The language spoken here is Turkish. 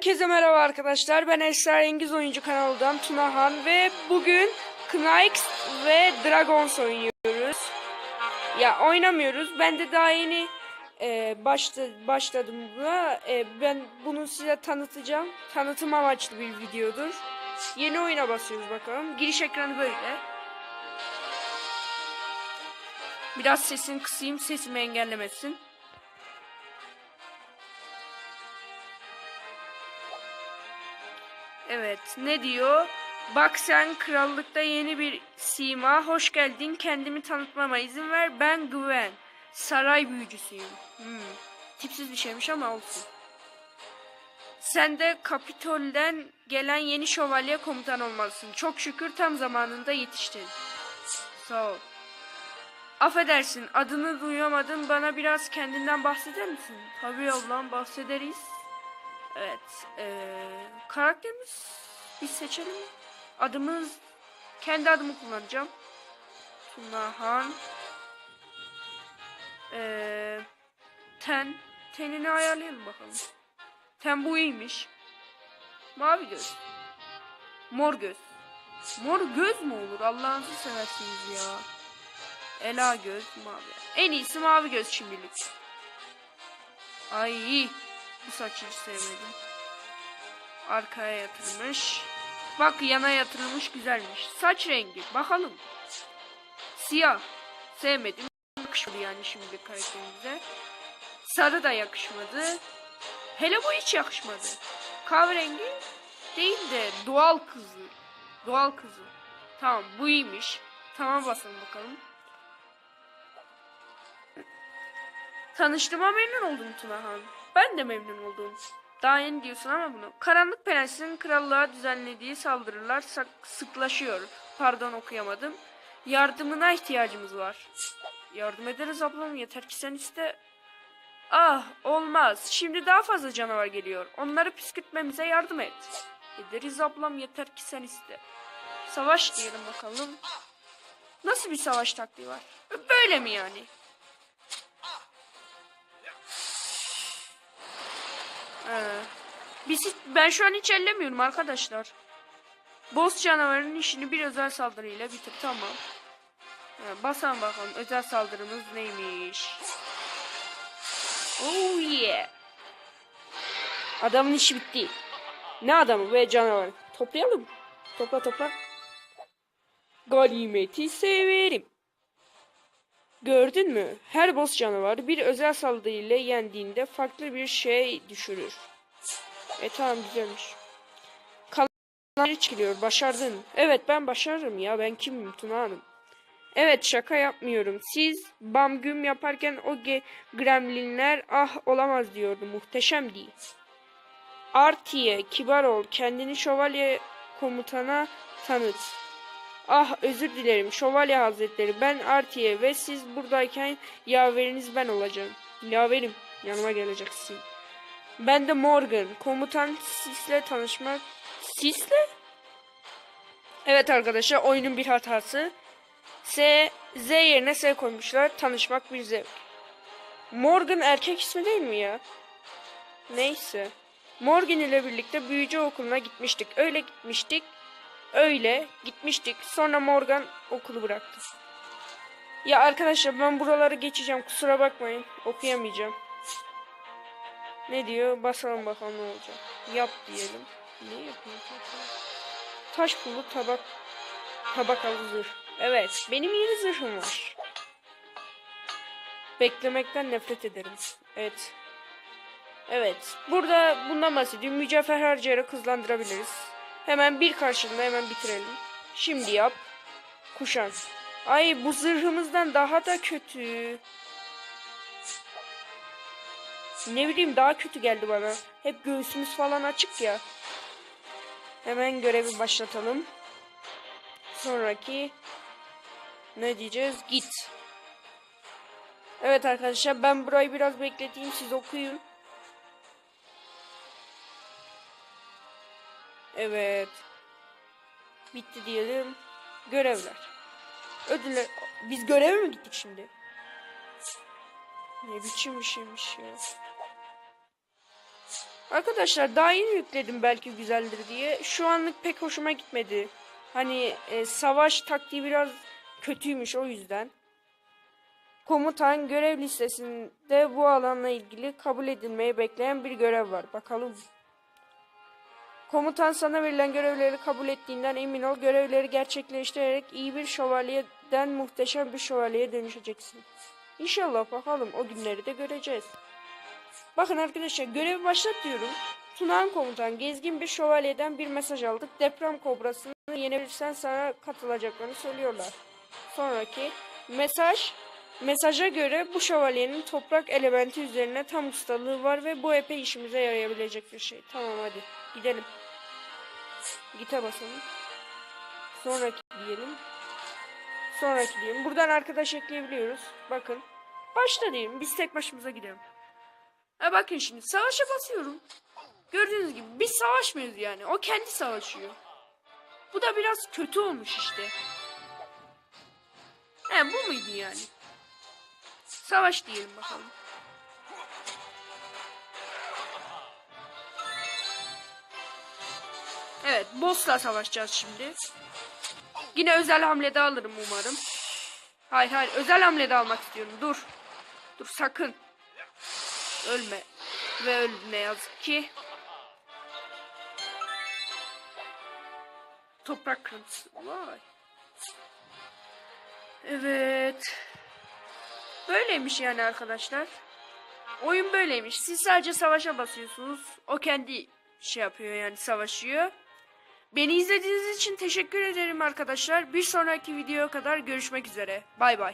Herkese merhaba arkadaşlar. Ben Esrarengiz Oyuncu kanalından Tunahan ve bugün Knights ve Dragons oynuyoruz. Ya oynamıyoruz. Ben de daha yeni e, başta, başladım buna. E, ben bunu size tanıtacağım. Tanıtım amaçlı bir videodur. Yeni oyuna basıyoruz bakalım. Giriş ekranı böyle. Biraz sesini kısayım sesimi engellemesin. Evet ne diyor? Bak sen krallıkta yeni bir sima. Hoş geldin. Kendimi tanıtmama izin ver. Ben Gwen. Saray büyücüsüyüm. Hmm. Tipsiz bir şeymiş ama olsun. Sen de Kapitol'den gelen yeni şövalye komutan olmalısın. Çok şükür tam zamanında yetiştin. Sağ ol. Affedersin adını duyamadım. Bana biraz kendinden bahseder misin? Tabii ablam bahsederiz. Evet. Ee, karakterimiz bir seçelim. Adımız kendi adımı kullanacağım. Tunahan. Ee, ten. Tenini ayarlayalım bakalım. Ten bu iyiymiş. Mavi göz. Mor göz. Mor göz mü olur? Allah'ınızı seversiniz ya. Ela göz mavi. En iyisi mavi göz şimdilik. Ay bu saçı hiç sevmedim. Arkaya yatırılmış. Bak yana yatırılmış güzelmiş. Saç rengi bakalım. Siyah. Sevmedim. Yakışmadı yani şimdi karakterimize. Sarı da yakışmadı. Hele bu hiç yakışmadı. Kahverengi değil de doğal kızı. Doğal kızı. Tamam bu iyiymiş. Tamam basalım bakalım. Tanıştığıma memnun oldum Tunahan. Ben de memnun oldum. Daha yeni diyorsun ama bunu. Karanlık Prens'in krallığa düzenlediği saldırılar sıklaşıyor. Pardon okuyamadım. Yardımına ihtiyacımız var. Yardım ederiz ablam yeter ki sen iste. Ah olmaz. Şimdi daha fazla canavar geliyor. Onları püskürtmemize yardım et. Ederiz ablam yeter ki sen iste. Savaş diyelim bakalım. Nasıl bir savaş taktiği var? Böyle mi yani? Biz hiç- ben şu an hiç ellemiyorum arkadaşlar. Boss canavarının işini bir özel saldırıyla bitir tamam. Ee, basalım bakalım özel saldırımız neymiş. Oh yeah. Adamın işi bitti. Ne adamı ve canavar? Toplayalım. Topla topla. Ganimeti severim. Gördün mü? Her boss canavar bir özel saldırıyla yendiğinde farklı bir şey düşürür. E tamam güzelmiş. Kalanları çıkıyor. Başardın. Evet ben başarırım ya. Ben kimim Tuna Hanım? Evet şaka yapmıyorum. Siz bam güm yaparken o gremlinler ah olamaz diyordu. Muhteşem değil. Artiye kibar ol. Kendini şövalye komutana tanıt. Ah özür dilerim şövalye hazretleri ben Artiye ve siz buradayken yaveriniz ben olacağım. Yaverim yanıma geleceksin. Ben de Morgan komutan Sis'le tanışmak. Sis'le? Evet arkadaşlar oyunun bir hatası. S, Z yerine S koymuşlar. Tanışmak bir zevk. Morgan erkek ismi değil mi ya? Neyse. Morgan ile birlikte büyücü okuluna gitmiştik. Öyle gitmiştik. Öyle gitmiştik. Sonra Morgan okulu bıraktı. Ya arkadaşlar ben buraları geçeceğim. Kusura bakmayın. Okuyamayacağım. Ne diyor? Basalım bakalım ne olacak. Yap diyelim. Ne yapayım? Taş pulu tabak tabakalı zırh. Evet, benim yeni zırhım var. Beklemekten nefret ederim. Evet. Evet. Burada bundan bahsediyorum. Mücevher harcayarak hızlandırabiliriz. Hemen bir karşılığında hemen bitirelim. Şimdi yap. Kuşan. Ay bu zırhımızdan daha da kötü. Ne bileyim daha kötü geldi bana. Hep göğsümüz falan açık ya. Hemen görevi başlatalım. Sonraki ne diyeceğiz? Git. Evet arkadaşlar ben burayı biraz bekleteyim siz okuyun. Evet. Bitti diyelim. Görevler. Ödüller. Biz göreve mi gittik şimdi? Ne biçim bir şeymiş ya. Arkadaşlar daha yeni yükledim belki güzeldir diye. Şu anlık pek hoşuma gitmedi. Hani e, savaş taktiği biraz kötüymüş o yüzden. Komutan görev listesinde bu alanla ilgili kabul edilmeyi bekleyen bir görev var. Bakalım. Komutan sana verilen görevleri kabul ettiğinden emin ol. Görevleri gerçekleştirerek iyi bir şövalyeden muhteşem bir şövalyeye dönüşeceksin. İnşallah bakalım o günleri de göreceğiz. Bakın arkadaşlar görevi başlat diyorum. Tunan komutan gezgin bir şövalyeden bir mesaj aldık. Deprem kobrasını yenebilirsen sana katılacaklarını söylüyorlar. Sonraki mesaj Mesaja göre bu şövalyenin toprak elementi üzerine tam ustalığı var ve bu epey işimize yarayabilecek bir şey. Tamam hadi gidelim. Gite basalım. Sonraki diyelim. Sonraki diyelim. Buradan arkadaş ekleyebiliyoruz. Bakın. Başta diyelim. Biz tek başımıza gidelim. Ha bakın şimdi savaşa basıyorum. Gördüğünüz gibi biz savaşmıyoruz yani. O kendi savaşıyor. Bu da biraz kötü olmuş işte. He bu muydu yani? Savaş diyelim bakalım. Evet, boss'la savaşacağız şimdi. Yine özel hamlede alırım umarım. Hayır hayır, özel hamlede almak istiyorum. Dur. Dur sakın. Ölme. Ve öldü ne yazık ki. Toprak kırıntısı. Vay. Evet. Böyleymiş yani arkadaşlar. Oyun böyleymiş. Siz sadece savaşa basıyorsunuz. O kendi şey yapıyor yani savaşıyor. Beni izlediğiniz için teşekkür ederim arkadaşlar. Bir sonraki videoya kadar görüşmek üzere. Bay bay.